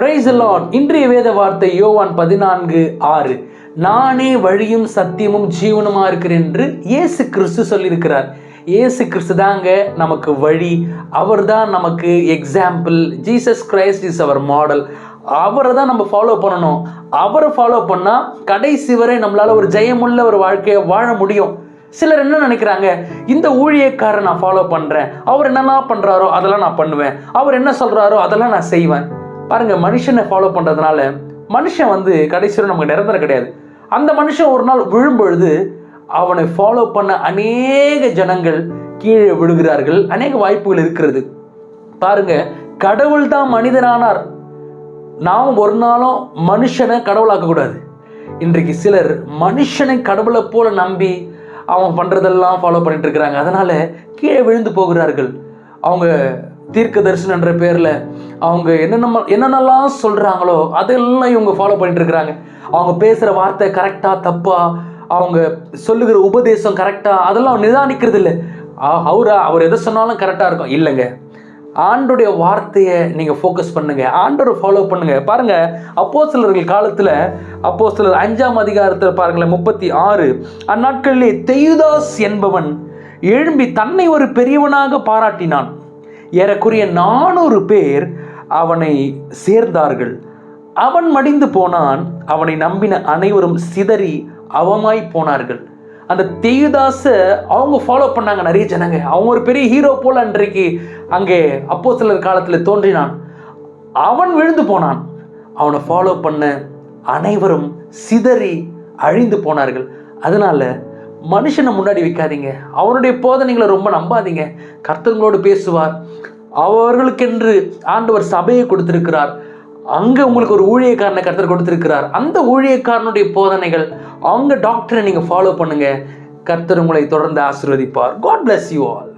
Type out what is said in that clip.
Price Lord இன்றைய வேத வார்த்தை யோவான் பதினான்கு ஆறு. நானே வழியும் சத்தியமும் ஜீவனுமா இருக்கிறேன் என்று இயேசு கிறிஸ்து சொல்லியிருக்கிறார். இயேசு கிறிஸ்து தாங்க நமக்கு வழி. அவர் தான் நமக்கு எக்ஸாம்பிள் ஜீசஸ் கிரைஸ்ட் இஸ் அவர் மாடல் அவரை தான் நம்ம ஃபாலோ பண்ணணும். அவரை ஃபாலோ பண்ணால் கடைசி வரை நம்மளால் ஒரு ஜெயமுள்ள ஒரு வாழ்க்கையை வாழ முடியும். சிலர் என்ன நினைக்கிறாங்க? இந்த ஊழியக்காரரை நான் ஃபாலோ பண்ணுறேன் அவர் என்னெல்லாம் பண்ணுறாரோ அதெல்லாம் நான் பண்ணுவேன். அவர் என்ன சொல்கிறாரோ அதெல்லாம் நான் செய்வேன். பாருங்க மனுஷனை ஃபாலோ பண்ணுறதுனால மனுஷன் வந்து கடைசியில் நமக்கு நிரந்தரம் கிடையாது. அந்த மனுஷன் ஒரு நாள் விழும்பொழுது அவனை ஃபாலோ பண்ண அநேக ஜனங்கள் கீழே விழுகிறார்கள். அநேக வாய்ப்புகள் இருக்கிறது. பாருங்க கடவுள் தான் மனிதனானார். நாம் ஒரு நாளும் மனுஷனை கடவுளாக்க கூடாது இன்றைக்கு சிலர் மனுஷனை கடவுளை போல நம்பி அவன் பண்ணுறதெல்லாம் ஃபாலோ பண்ணிட்டு இருக்கிறாங்க. அதனால கீழே விழுந்து போகிறார்கள். அவங்க தீர்க்க தரிசனம் என்ற பேரில் அவங்க என்னென்ன என்னென்னலாம் சொல்கிறாங்களோ அதெல்லாம் இவங்க ஃபாலோ பண்ணிட்டு இருக்கிறாங்க அவங்க பேசுகிற வார்த்தை கரெக்டாக தப்பா அவங்க சொல்லுகிற உபதேசம் கரெக்டாக அதெல்லாம் நிதானிக்கிறது இல்லை அவரா அவர் எதை சொன்னாலும் கரெக்டாக இருக்கும். இல்லைங்க. ஆண்டுடைய வார்த்தையை நீங்கள் ஃபோக்கஸ் பண்ணுங்கள் ஆண்டோரை ஃபாலோ பண்ணுங்க. பாருங்கள் அப்போ சிலர்கள் காலத்தில் அப்போ சிலர் அஞ்சாம் அதிகாரத்தில் பாருங்களேன் முப்பத்தி ஆறு. அந்நாட்களிலே தெயுதாஸ் என்பவன் எழும்பி தன்னை ஒரு பெரியவனாக பாராட்டினான். ஏறக்குறைய நானூறு பேர் அவனை சேர்ந்தார்கள். அவன் மடிந்து போனான். அவனை நம்பின அனைவரும் சிதறி அவமாய் போனார்கள். அந்த தேயுதாச அவங்க ஃபாலோ பண்ணாங்க நிறைய ஜனங்க. அவங்க ஒரு பெரிய ஹீரோ போல அன்றைக்கு அங்கே அப்போ சிலர் காலத்தில் தோன்றினான். அவன் விழுந்து போனான். அவனை ஃபாலோ பண்ண அனைவரும் சிதறி அழிந்து போனார்கள். அதனால் மனுஷனை முன்னாடி வைக்காதீங்க. அவருடைய போதனைகளை ரொம்ப நம்பாதீங்க. கர்த்தங்களோடு பேசுவார். அவர்களுக்கென்று ஆண்டவர் சபையை கொடுத்திருக்கிறார். அங்கே உங்களுக்கு ஒரு ஊழியக்காரனை கர்த்தர் கொடுத்திருக்கிறார். அந்த ஊழியக்காரனுடைய போதனைகள் அவங்க டாக்டரை நீங்கள் ஃபாலோ பண்ணுங்கள் கர்த்தர் உங்களை தொடர்ந்து ஆசீர்வதிப்பார். God bless you all